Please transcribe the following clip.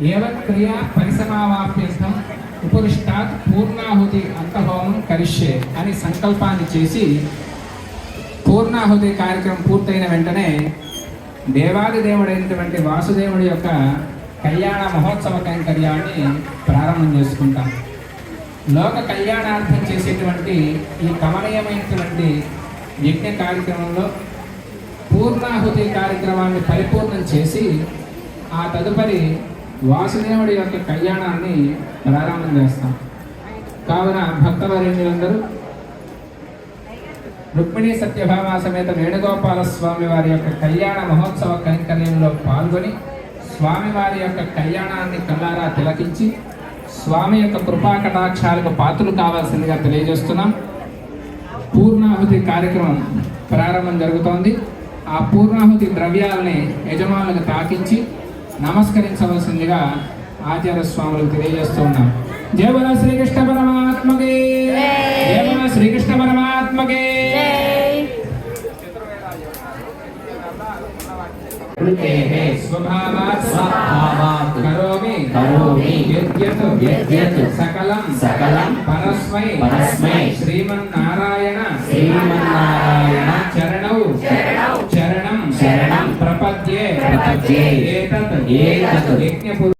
ఏవ క్రియా పరిసమావాప్యర్థం ఉపరిష్టాత్ పూర్ణాహుతి అంతహోమం కరిష్యే అని సంకల్పాన్ని చేసి పూర్ణాహుతి కార్యక్రమం పూర్తయిన వెంటనే దేవాది దేవుడైనటువంటి వాసుదేవుడి యొక్క కళ్యాణ మహోత్సవ కైంకర్యాన్ని ప్రారంభం చేసుకుంటాం. లోక కళ్యాణార్థం చేసేటువంటి ఈ కమనీయమైనటువంటి యజ్ఞ కార్యక్రమంలో పూర్ణాహుతి కార్యక్రమాన్ని పరిపూర్ణం చేసి ఆ తదుపరి వాసుదేవుడి యొక్క కళ్యాణాన్ని ప్రారంభం చేస్తాం. కావున భక్తవరేణ్యులందరూ రుక్మిణీ సత్యభామ సమేత వేణుగోపాల స్వామి వారి యొక్క కళ్యాణ మహోత్సవ కైంకర్యంలో పాల్గొని స్వామివారి యొక్క కళ్యాణాన్ని కల్లారా తిలకించి స్వామి యొక్క కృపా కటాక్షాలకు పాత్రలు కావాల్సిందిగా తెలియజేస్తున్నాం. పూర్ణాహుతి కార్యక్రమం ప్రారంభం జరుగుతోంది. ఆ పూర్ణాహుతి ద్రవ్యాలని యజమానులకు తాకించి నమస్కరించవలసిందిగా ఆచార్య స్వాములకు తెలియజేస్తూ ఉన్నాం. జయబల శ్రీకృష్ణ పరమాత్మకి. జయబల శ్రీకృష్ణ పరమాత్మకి. సకలం. సకలం. పరస్మై. పరస్మై. శ్రీమన్నారాయణ. శ్రీమన్ చరణం శరణం